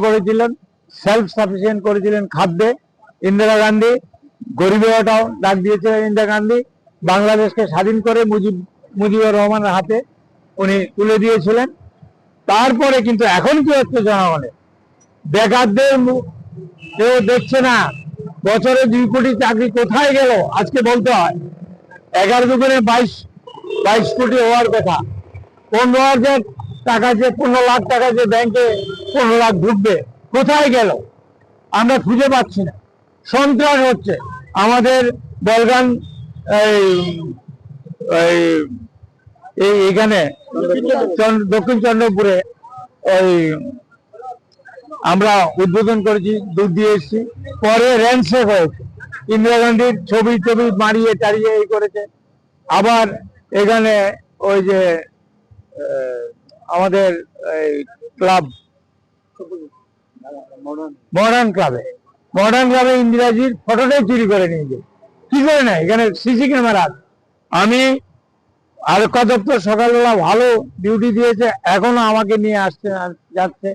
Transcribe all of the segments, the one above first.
করেছিলেন self sufficient করেছিলেন খাদ্যে। ইন্দিরা গান্ধী ডাক দিয়েছিলেন ইন্দিরা গান্ধী। বাংলাদেশকে স্বাধীন করে মুজিব মুজিবুর রহমানের হাতে উনি তুলে দিয়েছিলেন। তারপরে কিন্তু এখন কি হচ্ছে জনগণে? বেকারদের কেউ দেখছে না, বছরে দুই কোটি চাকরি কোথায় গেল? আজকে বলতে হয়, এগারো দুগুণে বাইশ বাইশ কোটি হওয়ার কথা। হাজার টাকা যে পনেরো লাখ টাকা যে ব্যাংকে পনেরো লাখ ঢুকবে, কোথায় গেল? আমরা খুঁজে পাচ্ছি না। সন্ত্রাস হচ্ছে। আমাদের বলগান, এই এখানে দক্ষিণ চন্দ্রপুরে ওই, আমরা উদ্বোধন করেছি, দুধ দিয়ে এসেছি। পরে র্যান্ডশেক হয়েছে। ইন্দিরা গান্ধীর ছবি টবি মারিয়ে টারিয়ে এই করেছে। আবার এখানে ওই যে আমাদের ক্লাব, মডার্ন ক্লাবে। মডার্ন ক্লাবে ইন্দিরাজির ফটোটাই চুরি করে নিয়েছে কি করে না এখানে সিসি ক্যামেরা। আমি আরক্ষা দপ্তর সকালবেলা ভালো ডিউটি দিয়েছে, এখনও আমাকে নিয়ে আসতে যাচ্ছে।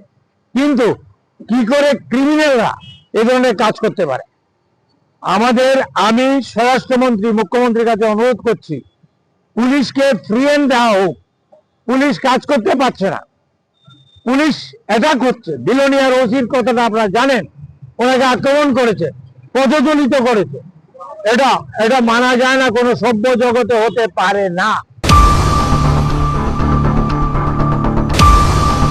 কিন্তু কি করে ক্রিমিনালরা এ ধরনের কাজ করতে পারে? আমাদের আমি স্বরাষ্ট্রমন্ত্রী, মুখ্যমন্ত্রীর কাছে অনুরোধ করছি, পুলিশকে ফ্রি এন্ড দেওয়া হোক পুলিশ কাজ করতে পারছে না। পুলিশ অ্যাটাক হচ্ছে। বিলোনিয়ার ওসির কথাটা আপনারা জানেন। ওনাকে আক্রমণ করেছে পদদলিত করেছে। এটা এটা মানা যায় না, কোনো সভ্য জগতে হতে পারে না।